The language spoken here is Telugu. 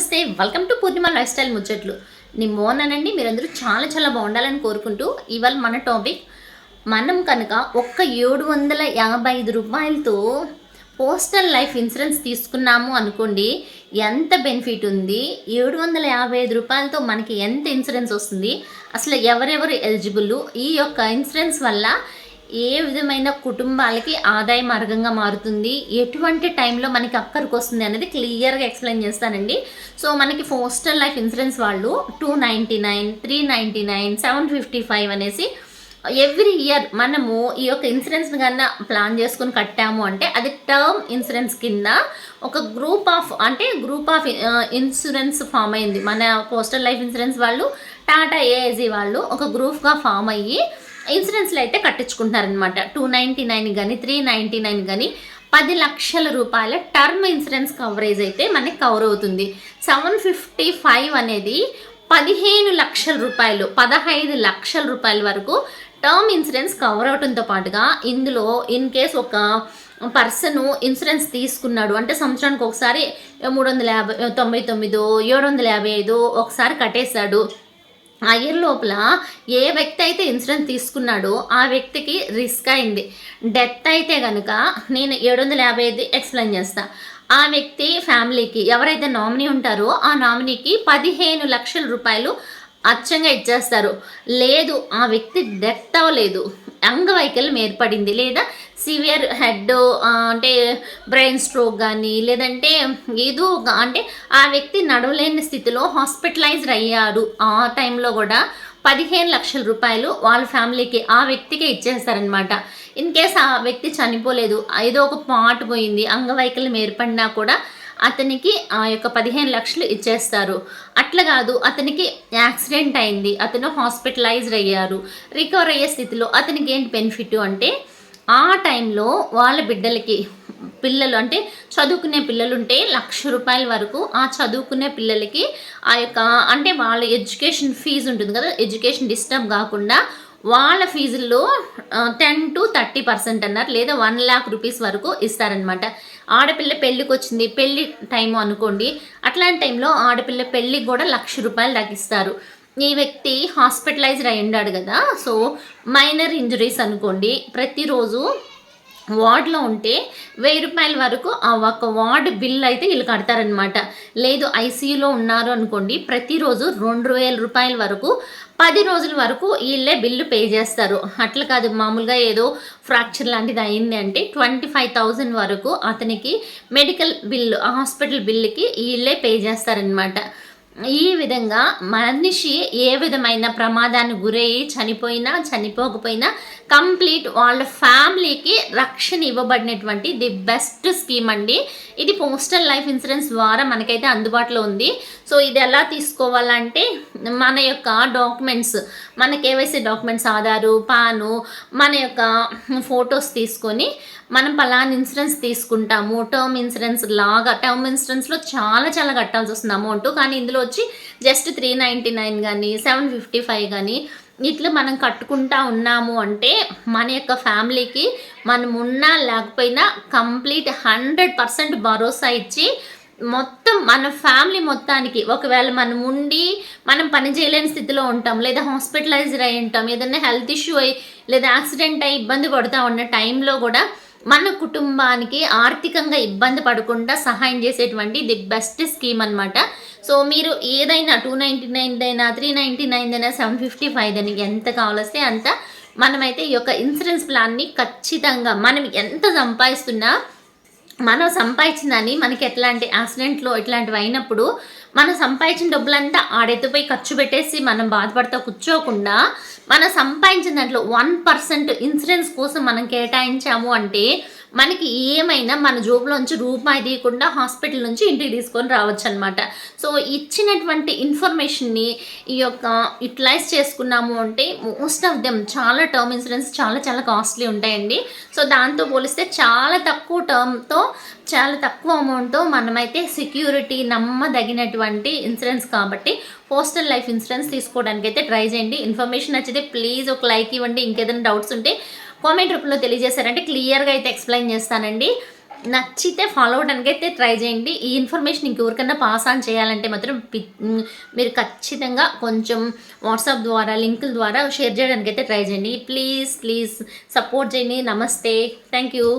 నమస్తే. Welcome to Purnima lifestyle ముచ్చట్లు నేను బాగున్నానండి. మీరందరూ చాలా చాలా బాగుండాలని కోరుకుంటూ ఇవాళ మన టాపిక్ మనం కనుక ఒక్క ఏడు వందల యాభై ఐదు రూపాయలతో పోస్టల్ లైఫ్ ఇన్సూరెన్స్ తీసుకున్నాము అనుకోండి ఎంత బెనిఫిట్ ఉంది? ఏడు వందల యాభై ఐదు రూపాయలతో మనకి ఎంత ఇన్సూరెన్స్ వస్తుంది? అసలు ఎవరెవరు ఎలిజిబుల్ ఈ యొక్క ఇన్సూరెన్స్ వల్ల ఏ విధమైన కుటుంబాలకి ఆదాయ మార్గంగా మారుతుంది? ఎటువంటి టైంలో మనకి అక్కడికి వస్తుంది అనేది క్లియర్గా ఎక్స్ప్లెయిన్ చేస్తానండి. సో మనకి పోస్టల్ లైఫ్ ఇన్సూరెన్స్ వాళ్ళు two ninety nine three ninety nine seven fifty five అనేసి ఎవ్రీ ఇయర్ మనము ఈ యొక్క ఇన్సూరెన్స్ కన్నా ప్లాన్ చేసుకుని కట్టాము అంటే అది టర్మ్ ఇన్సూరెన్స్ కింద ఒక గ్రూప్ ఆఫ్ అంటే గ్రూప్ ఆఫ్ ఇన్సూరెన్స్ ఫామ్ అయింది. మన పోస్టల్ లైఫ్ ఇన్సూరెన్స్ వాళ్ళు టాటా ఏఐజీ వాళ్ళు ఒక గ్రూప్గా ఫామ్ అయ్యి ఇన్సూరెన్స్లు అయితే కట్టించుకుంటారనమాట టూ నైంటీ నైన్ కానీ త్రీ నైంటీ నైన్ కానీ పది లక్షల రూపాయల టర్మ్ ఇన్సూరెన్స్ కవరేజ్ అయితే మనకి కవర్ అవుతుంది. సెవెన్ ఫిఫ్టీ ఫైవ్ అనేది పదిహేను లక్షల రూపాయలు పదహైదు లక్షల రూపాయల వరకు టర్మ్ ఇన్సూరెన్స్ కవర్ అవడంతో పాటుగా ఇందులో ఇన్ కేస్ ఒక పర్సన్ ఇన్సూరెన్స్ తీసుకున్నాడు అంటే సంవత్సరానికి ఒకసారి మూడు వందల యాభై తొంభై తొమ్మిదో ఏడు వందల యాభై ఐదు ఒకసారి కట్టేశాడు. ఆ ఇయర్ లోపల ఏ వ్యక్తి అయితే ఇన్సూరెన్స్ తీసుకున్నాడో ఆ వ్యక్తికి రిస్క్ అయింది. డెత్ అయితే కనుక నేను ఏడు వందల యాభై ఐదు ఎక్స్ప్లెయిన్ చేస్తాను ఆ వ్యక్తి ఫ్యామిలీకి ఎవరైతే నామినీ ఉంటారో ఆ నామినీకి పదిహేను లక్షల రూపాయలు అచ్చంగా ఇచ్చేస్తారు. లేదు ఆ వ్యక్తి డెత్ అవ్వలేదు. అంగవైకల్యం ఏర్పడింది. లేదా సివియర్ హెడ్ అంటే బ్రెయిన్ స్ట్రోక్ కానీ లేదంటే ఏదో ఒక- అంటే ఆ వ్యక్తి నడవలేని స్థితిలో హాస్పిటలైజ్డ్ అయ్యారు ఆ టైంలో కూడా పదిహేను లక్షల రూపాయలు వాళ్ళ ఫ్యామిలీకి ఆ వ్యక్తికి ఇచ్చేస్తారనమాట ఇన్ కేస్ ఆ వ్యక్తి చనిపోలేదు ఏదో ఒక పాటు పోయింది అంగవైకల్యం ఏర్పడినా కూడా అతనికి ఆ యొక్క పదిహేను లక్షలు ఇచ్చేస్తారు. అట్లా కాదు అతనికి యాక్సిడెంట్ అయింది. అతను హాస్పిటలైజ్డ్ అయ్యారు. రికవర్ అయ్యే స్థితిలో అతనికి ఏంటి బెనిఫిట్ అంటే ఆ టైంలో వాళ్ళ బిడ్డలకి పిల్లలు అంటే చదువుకునే పిల్లలు ఉంటే లక్ష రూపాయల వరకు ఆ చదువుకునే పిల్లలకి ఆ యొక్క అంటే వాళ్ళ ఎడ్యుకేషన్ ఫీజు ఉంటుంది కదా ఎడ్యుకేషన్ డిస్టర్బ్ కాకుండా వాళ్ళ ఫీజుల్లో టెన్ టు థర్టీ పర్సెంట్ అన్నారు. లేదా వన్ ల్యాక్ రూపీస్ వరకు ఇస్తారనమాట ఆడపిల్ల పెళ్ళికి వచ్చింది పెళ్ళి టైం అనుకోండి. అట్లాంటి టైంలో ఆడపిల్ల పెళ్ళికి కూడా లక్ష రూపాయలు దాకా ఇస్తారు. ఈ వ్యక్తి హాస్పిటలైజ్డ్ అయి ఉన్నాడు కదా. సో మైనర్ ఇంజరీస్ అనుకోండి ప్రతిరోజు వార్డులో ఉంటే వెయ్యి రూపాయల వరకు ఆ ఒక వార్డు బిల్ అయితే వీళ్ళు కడతారనమాట లేదు ఐసీయూలో ఉన్నారు అనుకోండి ప్రతిరోజు రెండు వేల రూపాయల వరకు పది రోజుల వరకు వీళ్ళే బిల్లు పే చేస్తారు. అట్లా కాదు మామూలుగా ఏదో ఫ్రాక్చర్ లాంటిది అయింది అంటే ట్వంటీ ఫైవ్ థౌజండ్ వరకు అతనికి మెడికల్ బిల్లు హాస్పిటల్ బిల్లుకి వీళ్ళే పే చేస్తారనమాట ఈ విధంగా మనిషి ఏ విధమైన ప్రమాదానికి గురయ్యి చనిపోయినా చనిపోకపోయినా కంప్లీట్ వాళ్ళ ఫ్యామిలీకి రక్షణ ఇవ్వబడినటువంటి ది బెస్ట్ స్కీమ్ అండి. ఇది పోస్టల్ లైఫ్ ఇన్సూరెన్స్ ద్వారా మనకైతే అందుబాటులో ఉంది. సో ఇది ఎలా తీసుకోవాలంటే మన యొక్క డాక్యుమెంట్స్ మన కేవైసీ డాక్యుమెంట్స్ ఆధారు పాను మన యొక్క ఫొటోస్ తీసుకొని మనం పలానా ఇన్సూరెన్స్ తీసుకుంటాము. టర్మ్ ఇన్సూరెన్స్ లాగా టర్మ్ ఇన్సూరెన్స్లో చాలా చాలా కట్టాల్సి వస్తుంది అమౌంట్ కానీ ఇందులో వచ్చి జస్ట్ త్రీ నైంటీ నైన్ కానీ సెవెన్ ఫిఫ్టీ ఫైవ్ కానీ ఇట్లా మనం కట్టుకుంటా ఉన్నాము అంటే మన యొక్క ఫ్యామిలీకి మనం ఉన్నా లేకపోయినా కంప్లీట్ హండ్రెడ్ పర్సెంట్ భరోసా ఇచ్చి మొత్తం మన ఫ్యామిలీ మొత్తానికి ఒకవేళ మనం ఉండి మనం పని చేయలేని స్థితిలో ఉంటాం లేదా హాస్పిటలైజ్డ్ అయి ఉంటాం ఏదైనా హెల్త్ ఇష్యూ అయ్యి లేదా యాక్సిడెంట్ అయ్యి ఇబ్బంది పడుతూ ఉన్న టైంలో కూడా మన కుటుంబానికి ఆర్థికంగా ఇబ్బంది పడకుండా సహాయం చేసేటువంటి ది బెస్ట్ స్కీమ్ అనమాట సో మీరు ఏదైనా టూ నైంటీ నైన్ అయినా త్రీ నైంటీ నైన్ అయినా సెవెన్ ఫిఫ్టీ ఫైవ్ అని ఎంత కావాలొస్తే అంత మనమైతే ఈ యొక్క ఇన్సూరెన్స్ ప్లాన్ని ఖచ్చితంగా మనం ఎంత సంపాదిస్తున్నా మనం సంపాదించిందని మనకి ఎట్లాంటి యాక్సిడెంట్లో ఇట్లాంటివి అయినప్పుడు మనం సంపాదించిన డబ్బులంతా ఆడెత్తుపై ఖర్చు పెట్టేసి మనం బాధపడతా కూర్చోకుండా మనం సంపాదించిన దాంట్లో వన్ పర్సెంట్ ఇన్సూరెన్స్ కోసం మనం కేటాయించాము అంటే మనకి ఏమైనా మన జోబులోంచి రూపాయి తీయకుండా హాస్పిటల్ నుంచి ఇంటికి తీసుకొని రావచ్చు అనమాట సో ఇచ్చినటువంటి ఇన్ఫర్మేషన్ని ఈ యొక్క యూటిలైజ్ చేసుకున్నాము అంటే మోస్ట్ ఆఫ్ దెమ్ చాలా టర్మ్ ఇన్సూరెన్స్ చాలా చాలా కాస్ట్లీ ఉంటాయండి. సో దాంతో పోలిస్తే చాలా తక్కువ టర్మ్తో చాలా తక్కువ అమౌంట్తో మనమైతే సెక్యూరిటీ నమ్మదగినటువంటి ఇన్సూరెన్స్ కాబట్టి పోస్టల్ లైఫ్ ఇన్సూరెన్స్ తీసుకోవడానికి అయితే ట్రై చేయండి. ఇన్ఫర్మేషన్ నచ్చితే ప్లీజ్ ఒక లైక్ ఇవ్వండి. ఇంకేదైనా డౌట్స్ ఉంటే కామెంట్ రూపంలో తెలియజేశారంటే క్లియర్గా అయితే ఎక్స్ప్లెయిన్ చేస్తానండి. నచ్చితే ఫాలో అవడానికి అయితే ట్రై చేయండి. ఈ ఇన్ఫర్మేషన్ ఇంకెవరికైనా పాస్ ఆన్ చేయాలంటే మాత్రం మీరు ఖచ్చితంగా కొంచెం వాట్సాప్ ద్వారా లింకుల ద్వారా షేర్ చేయడానికి అయితే ట్రై చేయండి. ప్లీజ్ ప్లీజ్ సపోర్ట్ చేయండి. నమస్తే. Thank you.